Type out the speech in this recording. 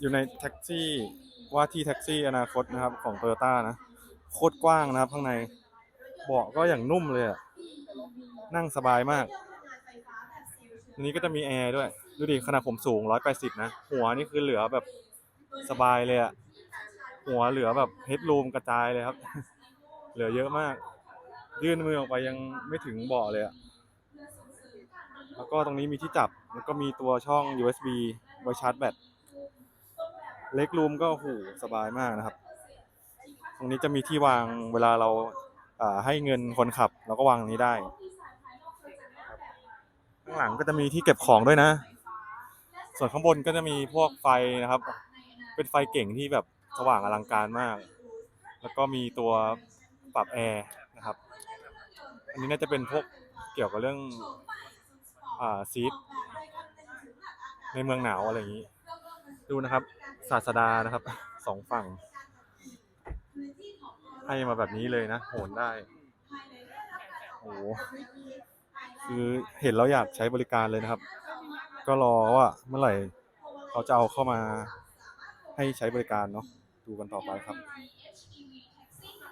อยู่ในแท็กซี่ว่าที่แท็กซี่อนาคตนะครับของโตโยต้านะ โคตรกว้างนะครับข้างในเบาะก็อย่างนุ่มเลยอะนั่งสบายมากอันนี้ก็จะมีแอร์ด้วย ดูดิขนาดผมสูง 180 นะ หัวนี่คือเหลือแบบสบายเลยอะหัวเหลือแบบเฮดรูมกระจายเลยครับ เหลือเยอะมาก ยื่นมือออกไปยังไม่ถึงเบาะเลยอะแล้วก็ตรงนี้มีที่จับ แล้วก็มีตัวช่อง USB ไว้ชาร์จแบต เล็กรูมก็โอ้โหสบายมากนะครับ ตรงนี้จะมีที่วางเวลาเราให้เงินคนขับเราก็วางตรงนี้ได้ ข้างหลังก็จะมีที่เก็บของด้วยนะ ส่วนข้างบนก็จะมีพวกไฟนะครับ เป็นไฟเก่งที่แบบสว่างอลังการมาก แล้วก็มีตัวปรับแอร์นะครับ อันนี้น่าจะเป็นพวกเกี่ยวกับเรื่องอ่าซีทในเมืองหนาวอะไรอย่างนี้ ดูนะครับ ศาสดานะครับสองฝั่ง ให้มาแบบนี้เลยนะ โหนได้โอ้โหคือเห็นแล้วอยากใช้บริการเลยนะครับ ก็รอว่าเมื่อไหร่เขาจะเอาเข้ามาให้ใช้บริการเนาะดูกันต่อไปครับ